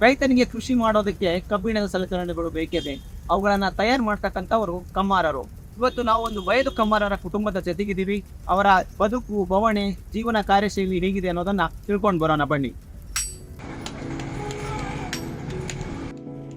ರೈತನಿಗೆ ಕೃಷಿ ಮಾಡೋದಕ್ಕೆ ಕಬ್ಬಿಣದ ಸಲಕರಣೆಗಳು ಬೇಕೇ ಬೇಕು. ಅವುಗಳನ್ನು ತಯಾರು ಮಾಡ್ತಕ್ಕಂಥವರು ಕಮ್ಮಾರರು. ಇವತ್ತು ನಾವು ಒಂದು ವಯದು ಕಮ್ಮಾರರ ಕುಟುಂಬದ ಜೊತೆಗಿದ್ದೀವಿ. ಅವರ ಬದುಕು, ಬವಣೆ, ಜೀವನ ಕಾರ್ಯಶೈಲಿ ಹೇಗಿದೆ ಅನ್ನೋದನ್ನ ತಿಳ್ಕೊಂಡು ಬರೋಣ ಬನ್ನಿ.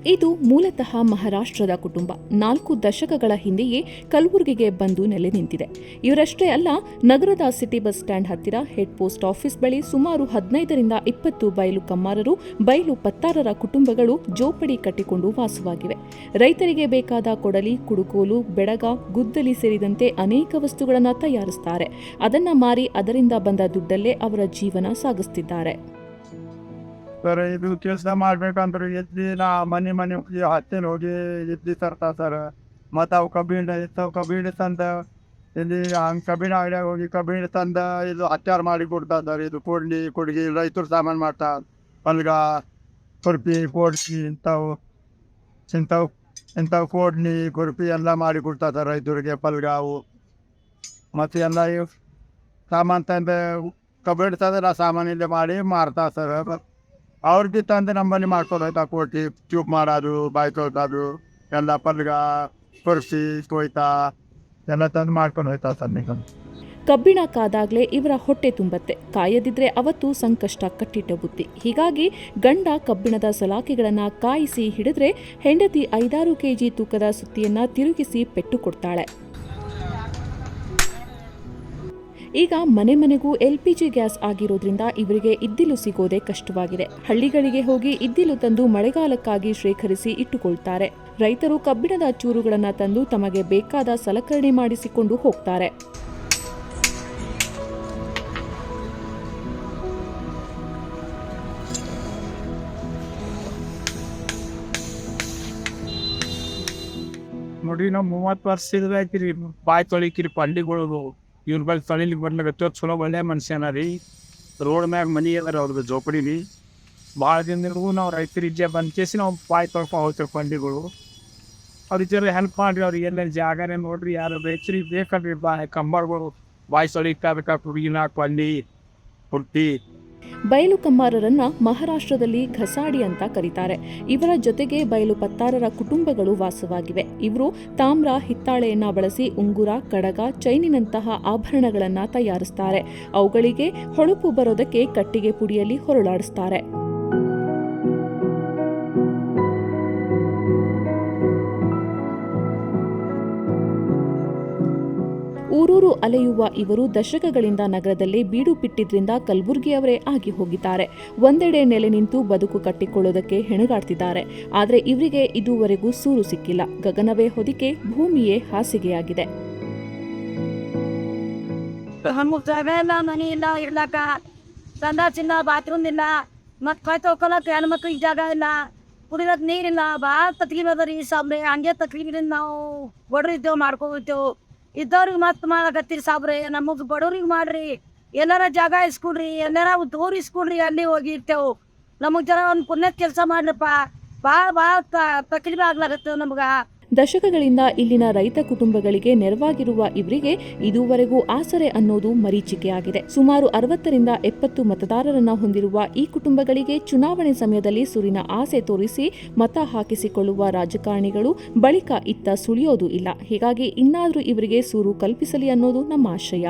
ಇದು ಮೂಲತಃ ಮಹಾರಾಷ್ಟ್ರದ ಕುಟುಂಬ. ನಾಲ್ಕು ದಶಕಗಳ ಹಿಂದೆಯೇ ಕಲಬುರಗಿಗೆ ಬಂದು ನೆಲೆ ನಿಂತಿದೆ. ಇವರಷ್ಟೇ ಅಲ್ಲ, ನಗರದ ಸಿಟಿ ಬಸ್ ಸ್ಟ್ಯಾಂಡ್ ಹತ್ತಿರ ಹೆಡ್ ಪೋಸ್ಟ್ ಆಫೀಸ್ ಬಳಿ ಸುಮಾರು ಹದಿನೈದರಿಂದ ಇಪ್ಪತ್ತು ಬಯಲು ಕಮ್ಮಾರರು, ಬಯಲು ಪತ್ತಾರರ ಕುಟುಂಬಗಳು ಜೋಪಡಿ ಕಟ್ಟಿಕೊಂಡು ವಾಸವಾಗಿವೆ. ರೈತರಿಗೆ ಬೇಕಾದ ಕೊಡಲಿ, ಕುಡುಕೋಲು, ಬೆಡಗ, ಗುದ್ದಲಿ ಸೇರಿದಂತೆ ಅನೇಕ ವಸ್ತುಗಳನ್ನು ತಯಾರಿಸುತ್ತಾರೆ ಅದನ್ನ ಮಾರಿ ಅದರಿಂದ ಬಂದ ದುಡ್ಡಲ್ಲೇ ಅವರ ಜೀವನ ಸಾಗಿಸುತ್ತಿದ್ದಾರೆ ಸರ್ ಇದು ಕೆಲಸ ಮಾಡ್ಬೇಕಂದ್ರೆ ಎದ್ದಿ ನಾ ಮನೆ ಮನೆ ಹೋಗಿ ಹತ್ತಿನ ಹೋಗಿ ಎದ್ದಿ ತರ್ತಾ ಸರ್ ಮತ್ತು ಅವು ಕಬ್ಬಿಣ ಇರ್ತಾವೆ ಕಬ್ಬಿಣ ತಂದ ಇಲ್ಲಿ ಹಂಗೆ ಕಬ್ಬಿಣ ಅಂಗಡಿಯಾಗ ಹೋಗಿ ಕಬ್ಬಿಣ ತಂದ ಇದು ಅಚಾರ ಮಾಡಿ ಕೊಡ್ತಾ ಸರ್ ಇದು ಕೊಡ್ಲಿ ಕೊಡ್ಗಿ ರೈತರು ಸಾಮಾನು ಮಾಡ್ತಾ ಪಲ್ಗ ಕೊರ್ಪಿ ಕೋಡ್ಸಿ ಇಂಥವು ಇಂಥವು ಇಂಥವು ಕೋಡ್ನಿ ಕೊರ್ಪಿ ಎಲ್ಲ ಮಾಡಿ ಕೊಡ್ತಾ ಸರ್ ರೈತರಿಗೆ ಪಲ್ಗಾವು ಮತ್ತು ಎಲ್ಲ ಸಾಮಾನು ತಂದು ಕಬ್ಬಿಣ ತಂದ್ರೆ ಆ ಸಾಮಾನು ಇಲ್ಲಿ ಮಾಡಿ ಮಾರ್ತಾ ಸರ್ ಅವ್ರಿಗೆ ತಂದು ನಮ್ಮಲ್ಲಿ ಮಾಡ್ಕೊಂಡು ಹೋಯ್ತಾ ಕೋಟಿ ಚೂಪ್ ಮಾಡೋದು ಬಾಯ್ ತೊಳ್ದೋದು ಎಲ್ಲ ಪಲ್ಗ ಕೊರ್ಸಿ ಕೊಯ್ತಾ, ಎಲ್ಲ ತಂದು ಮಾಡ್ಕೊಂಡು ಹೋಯ್ತಾ ಸರ್ ನೀವು. ಕಬ್ಬಿಣ ಕಾದಾಗಲೇ ಇವರ ಹೊಟ್ಟೆ ತುಂಬತ್ತೆ. ಕಾಯದಿದ್ರೆ ಅವತ್ತು ಸಂಕಷ್ಟ, ಕಟ್ಟಿಟ್ಟ ಬುತ್ತಿ ಹೀಗಾಗಿ ಗಂಡ ಕಬ್ಬಿಣದ ಸಲಾಕೆಗಳನ್ನ ಕಾಯಿಸಿ ಹಿಡಿದ್ರೆ ಹೆಂಡತಿ ಐದಾರು ಕೆಜಿ ತೂಕದ ಸುತ್ತಿಯನ್ನ ತಿರುಗಿಸಿ ಪೆಟ್ಟು ಕೊಡ್ತಾಳೆ. ಈಗ ಮನೆ ಮನೆಗೂ ಎಲ್ಪಿಜಿ ಗ್ಯಾಸ್ ಆಗಿರೋದ್ರಿಂದ ಇವರಿಗೆ ಇದ್ದಿಲು ಸಿಗೋದೇ ಕಷ್ಟವಾಗಿದೆ. ಹಳ್ಳಿಗಳಿಗೆ ಹೋಗಿ ಇದ್ದಿಲು ತಂದು ಮಳೆಗಾಲಕ್ಕಾಗಿ ಶೇಖರಿಸಿ ಇಟ್ಟುಕೊಳ್ತಾರೆ. ರೈತರು ಕಬ್ಬಿಣದ ಚೂರುಗಳನ್ನು ತಂದು ತಮಗೆ ಬೇಕಾದ ಸಲಕರಣೆ ಮಾಡಿಸಿಕೊಂಡು ಹೋಗ್ತಾರೆ. ನೋಡಿ, ನಾವು ಮೂವತ್ತು ವರ್ಷ ಬಾಯಿ ತೊಳಿಕಿರಿ ಪಂಡಿಗಳು ಇವ್ರ ಬಳಿ ತೊಳಿಲಿಕ್ಕೆ ಬರ್ಲಾಗತ್ತೆ ಚಲೋ ಒಳ್ಳೆ ಮನುಷ್ಯನ ರೀ ರೋಡ್ ಮ್ಯಾಗ ಮನಿ ಅದ ರೀ ಅವ್ರದ್ದು ಜೋಪಡಿಲಿ ಭಾಳ ದಿನದಿನಗೂ ನಾವು ರೈತರಿಗೆ ಬಂದ್ ಕೇಸಿ ನಾವು ಬಾಯಿ ತೊಳ್ಕೊಂಡು ಹೋಗ್ತೀವಿ ಪಂಡಿಗಳು ಅವ್ರಿಗೆ ಜರ ಹೆಲ್ಪ್ ಮಾಡ್ರಿ ಅವ್ರಿಗೆ ಎಲ್ಲ ಜಾಗನೇ ನೋಡ್ರಿ ಯಾರು ರೈತರಿಗೆ ಬೇಕಲ್ರಿ ಬಾ ಕಂಬಾಳ್ಗಳು ಬಾಯಿ ತೊಳಿಬೇಕಾ ಹುಡುಗಿನ ಪಂಡಿ ಪುಟ್ಟಿ ಬಯಲು ಕಮ್ಮಾರರನ್ನ ಮಹಾರಾಷ್ಟ್ರದಲ್ಲಿ ಘಸಾಡಿ ಅಂತ ಕರೀತಾರೆ. ಇವರ ಜೊತೆಗೆ ಬಯಲು ಪತ್ತಾರರ ಕುಟುಂಬಗಳು ವಾಸವಾಗಿವೆ. ಇವರು ತಾಮ್ರ, ಹಿತ್ತಾಳೆಯನ್ನ ಬಳಸಿ ಉಂಗುರ, ಕಡಗ, ಚೈನಿನಂತಹ ಆಭರಣಗಳನ್ನ ತಯಾರಿಸ್ತಾರೆ. ಅವುಗಳಿಗೆ ಹೊಳಪು ಬರೋದಕ್ಕೆ ಕಟ್ಟಿಗೆ ಪುಡಿಯಲ್ಲಿ ಹೊರಳಾಡಿಸ್ತಾರೆ. ಊರೂರು ಅಲೆಯುವ ಇವರು ದಶಕಗಳಿಂದ ನಗರದಲ್ಲಿ ಬೀಡು ಬಿಟ್ಟಿದ್ರಿಂದ ಕಲಬುರಗಿಯವರೇ ಆಗಿ ಹೋಗಿದ್ದಾರೆ. ಒಂದೆಡೆ ನೆಲೆ ನಿಂತು ಬದುಕು ಕಟ್ಟಿಕೊಳ್ಳೋದಕ್ಕೆ ಹೆಣಗಾಡ್ತಿದ್ದಾರೆ. ಆದರೆ ಇವರಿಗೆ ಇದುವರೆಗೂ ಸೂರು ಸಿಕ್ಕಿಲ್ಲ. ಗಗನವೇ ಹೊದಿಕೆ, ಭೂಮಿಯೇ ಹಾಸಿಗೆಯಾಗಿದೆ. ಇಲ್ಲ ಇರ್ಲಾಕ ಬಾತ್ರೂಮ್ ಇಲ್ಲ. ಮತ್ ಕೈ ತೊಳ್ಕೊಳಕ್ ಹೆಣ್ಮಕ್ಳಿಗೆ ಜಾಗ ಇಲ್ಲ. ಕುಡಿಯೋಕ್ ನೀರಿಲ್ಲ. ಭಾಳ ತಕ್ಲೀಫ್ ಅದ ರೀ ಸಾಮ್ರೆ ಹಂಗೆ ತಕ್ಲೀಫ್ ನಾವು ಬಡ್ರು ಇದ್ದೇವೆ ಮಾಡ್ಕೋತೇವು ಇದ್ದವ್ರಿಗೆ ಮತ್ತೆ ಮಾಡಕತ್ತೀರಿ ಸಾಬ್ರೆ, ನಮಗ್ ಬಡವ್ರಿಗೆ ಮಾಡ್ರಿ. ಎಲ್ಲಾರ ಜಾಗ ಇಸ್ಕೊಡ್ರಿ ಎಲ್ಲಾರ ದೂರ ಇಸ್ಕೊಡ್ರಿ, ಅಲ್ಲಿ ಹೋಗಿ ಇರ್ತೇವೆ. ನಮಗ್ ಜನ ಒಂದು ಪುಣ್ಯದ ಕೆಲಸ ಮಾಡ್ರಪ್ಪ. ಭಾಳ ಭಾಳ ತಕ್ಲೀಫ್ ಆಗ್ಲಾಗತ್ತೆ ನಮ್ಗೆ. ದಶಕಗಳಿಂದ ಇಲ್ಲಿನ ರೈತ ಕುಟುಂಬಗಳಿಗೆ ನೆರವಾಗಿರುವ ಇವರಿಗೆ ಇದುವರೆಗೂ ಆಸರೆ ಅನ್ನೋದು ಮರೀಚಿಕೆಯಾಗಿದೆ. ಸುಮಾರು ಅರವತ್ತರಿಂದ ಎಪ್ಪತ್ತು ಮತದಾರರನ್ನ ಹೊಂದಿರುವ ಈ ಕುಟುಂಬಗಳಿಗೆ ಚುನಾವಣೆ ಸಮಯದಲ್ಲಿ ಸುರಿನ ಆಸೆ ತೋರಿಸಿ ಮತ ಹಾಕಿಸಿಕೊಳ್ಳುವ ರಾಜಕಾರಣಿಗಳು ಬಳಿಕ ಇತ್ತ ಸುಳಿಯೋದು ಇಲ್ಲ. ಹೀಗಾಗಿ ಇನ್ನಾದರೂ ಇವರಿಗೆ ಸೂರು ಕಲ್ಪಿಸಲಿ ಅನ್ನೋದು ನಮ್ಮ ಆಶಯ.